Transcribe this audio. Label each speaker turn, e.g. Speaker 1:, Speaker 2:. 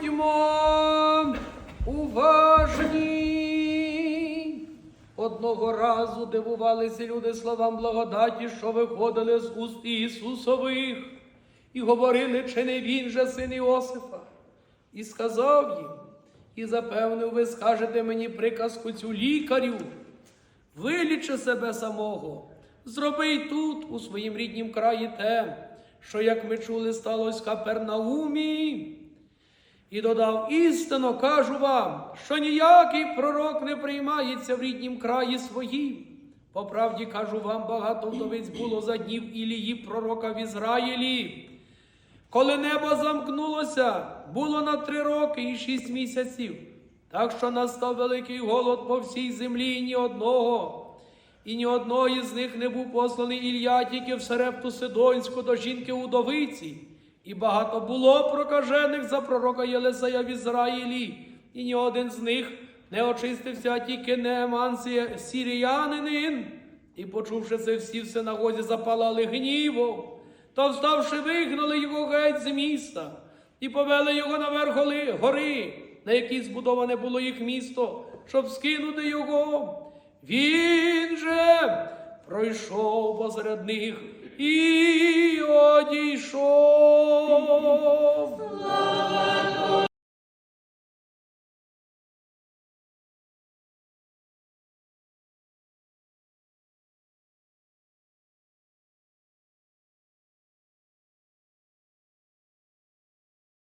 Speaker 1: Будьмо уважні. Одного разу дивувалися люди словам благодаті, що виходили з уст Ісусових, і говорили, чи не він же син Іосифа. І сказав їм, і запевнив, ви скажете мені приказку цю лікарю, вилічи себе самого, зроби й тут, у своїм ріднім краї, те, що, як ми чули, сталося в Капернаумі. І додав істинно, кажу вам, що ніякий пророк не приймається в ріднім краї своїм. По правді кажу вам, багато вдовиць було за днів Ілії пророка в Ізраїлі. Коли небо замкнулося, було на три роки і шість місяців. Так що настав великий голод по всій землі, і ні одного. І ні одної з них не був посланий Ілля тільки в Серепту Сидонську до жінки удовиці. І багато було прокажених за пророка Єлисея в Ізраїлі, і ні один з них не очистився, а тільки Нееман сі- сіріянин. І, почувши це, всі в синагозі запалали гнівом, та вставши, вигнали його геть з міста і повели його наверх гори, на якій збудоване було їх місто, щоб скинути його. Він же пройшов посеред них і одійшов.